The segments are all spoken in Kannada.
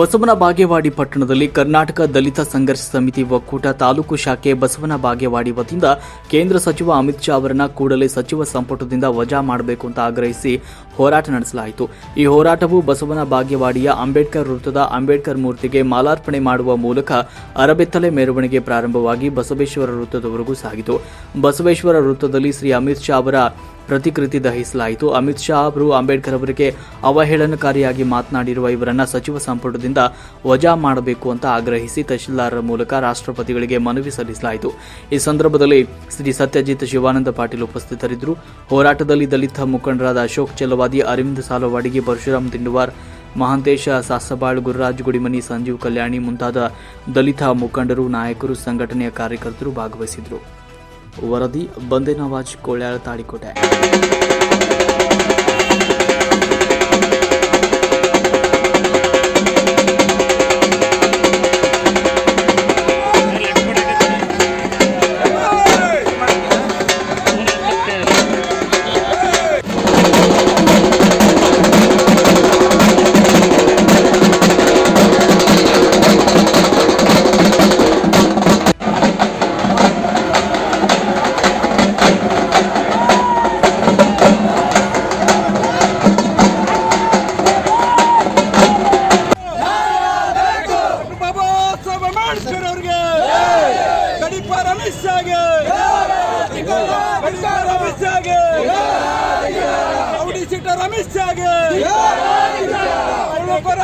ಬಸವನ ಬಾಗೇವಾಡಿ ಪಟ್ಟಣದಲ್ಲಿ ಕರ್ನಾಟಕ ದಲಿತ ಸಂಘರ್ಷ ಸಮಿತಿ ಒಕ್ಕೂಟ ತಾಲೂಕು ಶಾಖೆ ಬಸವನ ಬಾಗೇವಾಡಿ ವತಿಯಿಂದ ಕೇಂದ್ರ ಸಚಿವ ಅಮಿತ್ ಶಾ ಅವರನ್ನ ಕೂಡಲೇ ಸಚಿವ ಸಂಪುಟದಿಂದ ವಜಾ ಮಾಡಬೇಕು ಅಂತ ಆಗ್ರಹಿಸಿ ಹೋರಾಟ ನಡೆಸಲಾಯಿತು. ಈ ಹೋರಾಟವು ಬಸವನ ಭಾಗ್ಯವಾಡಿಯ ಅಂಬೇಡ್ಕರ್ ವೃತ್ತದ ಅಂಬೇಡ್ಕರ್ ಮೂರ್ತಿಗೆ ಮಾಲಾರ್ಪಣೆ ಮಾಡುವ ಮೂಲಕ ಅರಬೆತ್ತಲೆ ಮೆರವಣಿಗೆ ಪ್ರಾರಂಭವಾಗಿ ಬಸವೇಶ್ವರ ವೃತ್ತದವರೆಗೂ ಸಾಗಿತು. ಬಸವೇಶ್ವರ ವೃತ್ತದಲ್ಲಿ ಶ್ರೀ ಅಮಿತ್ ಶಾ ಅವರ ಪ್ರತಿಕೃತಿ ದಹಿಸಲಾಯಿತು. ಅಮಿತ್ ಶಾ ಅವರು ಅಂಬೇಡ್ಕರ್ ಅವರಿಗೆ ಅವಹೇಳನಕಾರಿಯಾಗಿ ಮಾತನಾಡಿರುವ ಇವರನ್ನ ಸಚಿವ ಸಂಪುಟದಿಂದ ವಜಾ ಮಾಡಬೇಕು ಅಂತ ಆಗ್ರಹಿಸಿ ತಹಶೀಲ್ದಾರರ ಮೂಲಕ ರಾಷ್ಟ್ರಪತಿಗಳಿಗೆ ಮನವಿ ಸಲ್ಲಿಸಲಾಯಿತು. ಈ ಸಂದರ್ಭದಲ್ಲಿ ಶ್ರೀ ಸತ್ಯಜಿತ್ ಶಿವಾನಂದ ಪಾಟೀಲ್ ಉಪಸ್ಥಿತರಿದ್ದರು. ಹೋರಾಟದಲ್ಲಿ ದಲಿತ ಮುಖಂಡರಾದ ಅಶೋಕ್ ಚೆಲವಾದಿ ಅರವಿಂದ್ ಸಾಲವಾಡಿಗೆ ಪರಶುರಾಮ್ ತಿಂಡುವಾರ್, ಮಹಾಂತೇಶ, ಸಾಸಬಾಳ್, ಗುರುರಾಜ್ ಗುಡಿಮನಿ, ಸಂಜೀವ್ ಕಲ್ಯಾಣಿ ಮುಂತಾದ ದಲಿತ ಮುಖಂಡರು, ನಾಯಕರು, ಸಂಘಟನೆಯ ಕಾರ್ಯಕರ್ತರು ಭಾಗವಹಿಸಿದರು ವರದಿ ಬಂದೆ ನವಾಜ್ ಕೋಳ್ಯಾಳ ತಾಳಿಕೋಟೆ.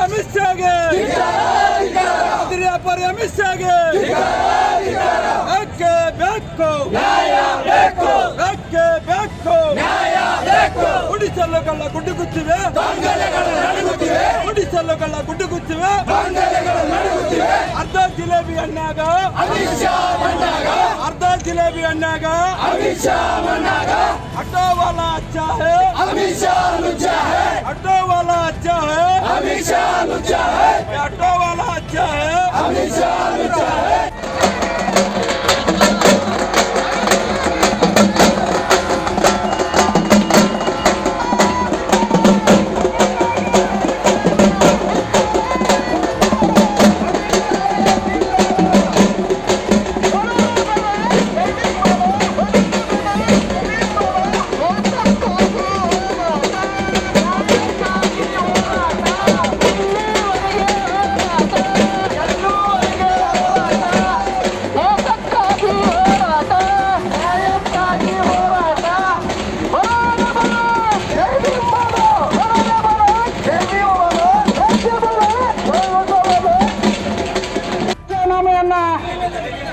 ಅಮಿತ್ ಶಾಗೆ ಅದಿರಿಯಾಪರಿ ಅಮಿತ್ ಅಕ್ಕೆ ಬೇಕು. ಯಾಕೆ ಬೇಕು ಉಡಿಸಲ್ಲುಗಳ ಗುಡ್ಡುಗುತ್ತಿವೆ ಗುಡ್ಡು ಗುಡ್ಡುಗುತ್ತಿವೆ ಅರ್ಧ ಜಿಲೇಬಿ ಹಣ್ಣಾಗ. ಅರ್ಧ ಜಿಲೇಬಿ ಹಣ್ಣಾಗ. ಆಟೋ ವಾಲ ಅಚ್ಚ চাই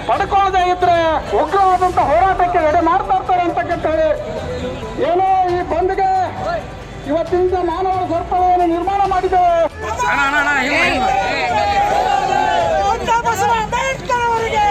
ಪಡ್ಕೊಳ್ಳದೆ ಇದ್ರೆ ಉಗ್ರವಾದಂತ ಹೋರಾಟಕ್ಕೆ ಎಡೆ ಮಾಡ್ತಾ ಇರ್ತಾರೆ ಅಂತ ಹೇಳಿ ಏನೋ ಈ ಬಂದ್ಗೆ ಇವತ್ತಿಂದ ಮಾನವ ಸರ್ಪವನ್ನು ನಿರ್ಮಾಣ ಮಾಡಿದ್ದೇವೆ ಅಂಬೇಡ್ಕರ್ ಅವರಿಗೆ